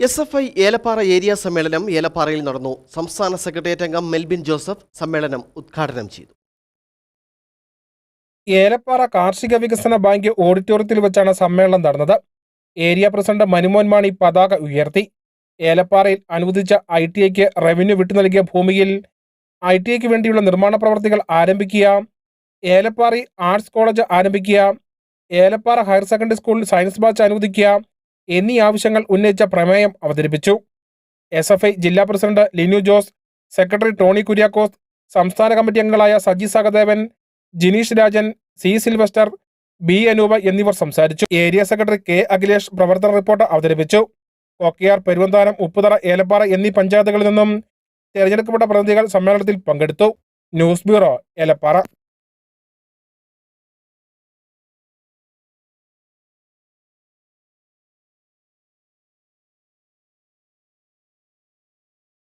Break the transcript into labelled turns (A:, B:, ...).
A: S F I Elappara area സമ്മേളനം ഏലപ്പാറയിൽ നടന്നു. സംസ്ഥാന സെക്രട്ടേറിയറ്റ് അംഗം മെൽബിൻ ജോസഫ് സമ്മേളനം ഉദ്ഘാടനം ചെയ്തു.
B: ഏലപ്പാറ കാർഷിക വികസന ബാങ്ക് ഓഡിറ്റോറിയത്തിൽ വെച്ചാണ് സമ്മേളനം നടന്നത്. ഏരിയ പ്രസിഡന്റ് മനുമോൻ മാണി പതാക ഉയർത്തി. ഏലപ്പാറയിൽ അനുവദിച്ച ഐ ടി ഐക്ക് റവന്യൂ വിട്ടു നൽകിയ ഭൂമിയിൽ ഐ ടി ഐക്ക് വേണ്ടിയുള്ള നിർമ്മാണ പ്രവർത്തികൾ ആരംഭിക്കുക ഏലപ്പാറ ആർട്സ് കോളേജ് ആരംഭിക്കുക ഏലപ്പാറ ഹയർ സെക്കൻഡറി സ്കൂളിൽ സയൻസ് ബാച്ച് അനുവദിക്കുക എന്നീ ആവശ്യങ്ങൾ ഉന്നയിച്ച പ്രമേയം അവതരിപ്പിച്ചു. എസ് എഫ് ഐ ജില്ലാ president Linu Jose secretary Tony Kuriakose സംസ്ഥാന കമ്മിറ്റി അംഗങ്ങളായ Saji Sahadevan Jineesh Rajan C Sylvester B Anoopa എന്നിവർ സംസാരിച്ചു. ഏരിയ സെക്രട്ടറി കെ അഖിലേഷ് പ്രവർത്തന റിപ്പോർട്ട് അവതരിപ്പിച്ചു. കൊക്കയാർ പെരുവന്താനം ഉപ്പുതറ ഏലപ്പാറ എന്നീ പഞ്ചായത്തുകളിൽ നിന്നും തിരഞ്ഞെടുക്കപ്പെട്ട പ്രതിനിധികൾ സമ്മേളനത്തിൽ പങ്കെടുത്തു. News bureau Elappara.